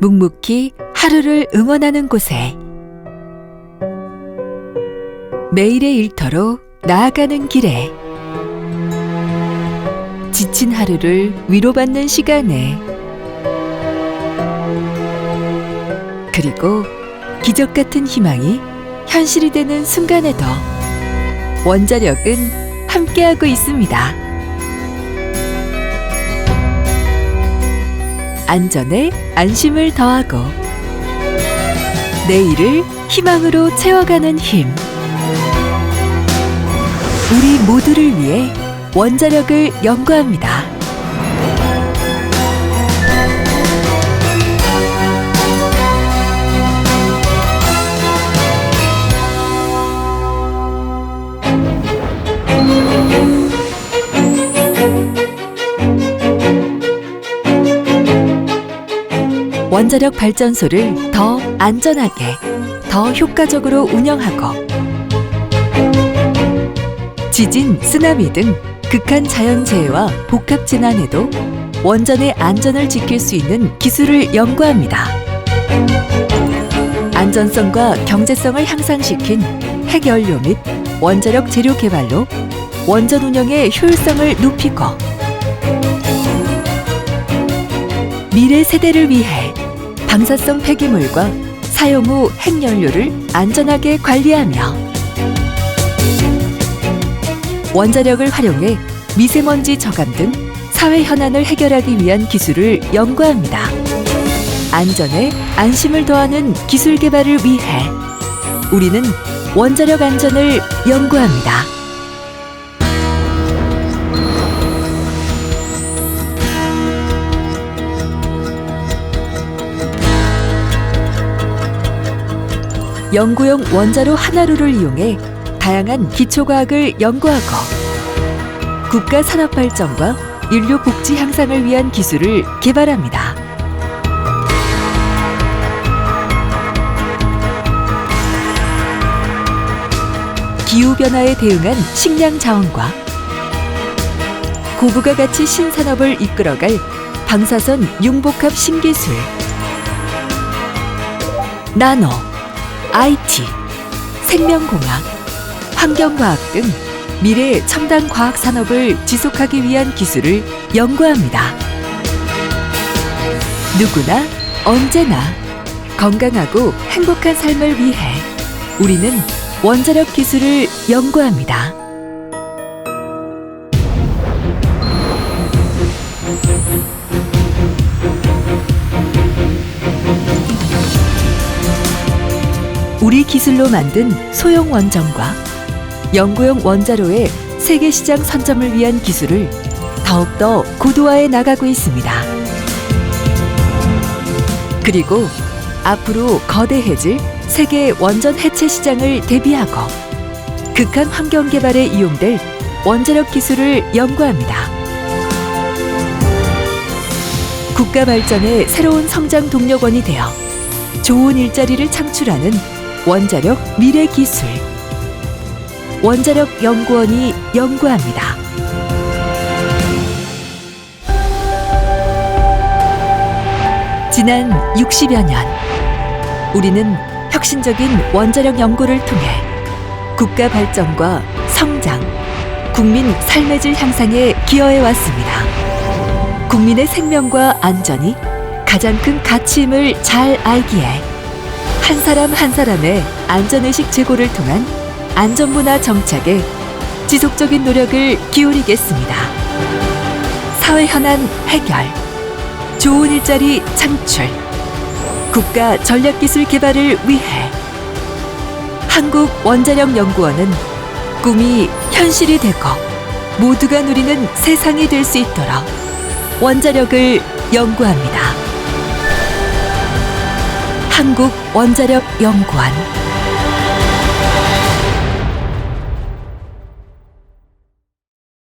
묵묵히 하루를 응원하는 곳에. 매일의 일터로 나아가는 길에. 지친 하루를 위로받는 시간에. 그리고 기적 같은 희망이 현실이 되는 순간에도 원자력은 함께하고 있습니다. 안전에 안심을 더하고 내일을 희망으로 채워가는 힘. 우리 모두를 위해 원자력을 연구합니다. 원자력 발전소를 더 안전하게, 더 효과적으로 운영하고 지진, 쓰나미 등 극한 자연재해와 복합 재난에도 원전의 안전을 지킬 수 있는 기술을 연구합니다. 안전성과 경제성을 향상시킨 핵연료 및 원자력 재료 개발로 원전 운영의 효율성을 높이고 미래 세대를 위해 방사성 폐기물과 사용 후 핵연료를 안전하게 관리하며 원자력을 활용해 미세먼지 저감 등 사회 현안을 해결하기 위한 기술을 연구합니다. 안전에 안심을 더하는 기술 개발을 위해 우리는 원자력 안전을 연구합니다. 연구용 원자로 하나로를 이용해 다양한 기초과학을 연구하고 국가 산업 발전과 인류 복지 향상을 위한 기술을 개발합니다. 기후 변화에 대응한 식량 자원과 고부가 가치 신산업을 이끌어갈 방사선 융복합 신기술 나노 IT 생명공학 환경과학 등 미래의 첨단 과학 산업을 지속하기 위한 기술을 연구합니다. 누구나 언제나 건강하고 행복한 삶을 위해 우리는 원자력 기술을 연구합니다. 우리 기술로 만든 소형 원전과 연구용 원자로의 세계 시장 선점을 위한 기술을 더욱더 고도화해 나가고 있습니다. 그리고 앞으로 거대해질 세계 원전 해체 시장을 대비하고 극한 환경 개발에 이용될 원자력 기술을 연구합니다. 국가 발전의 새로운 성장 동력원이 되어 좋은 일자리를 창출하는 원자력 미래 기술. 원자력 연구원이 연구합니다. 지난 60여 년, 우리는 혁신적인 원자력 연구를 통해 국가 발전과 성장, 국민 삶의 질 향상에 기여해 왔습니다. 국민의 생명과 안전이 가장 큰 가치임을 잘 알기에 한 사람 한 사람의 안전의식 제고를 통한 안전문화 정착에 지속적인 노력을 기울이겠습니다. 사회 현안 해결, 좋은 일자리 창출, 국가 전략기술 개발을 위해 한국 원자력 연구원은 꿈이 현실이 되고 모두가 누리는 세상이 될 수 있도록 원자력을 연구합니다. 한국 원자력 연구원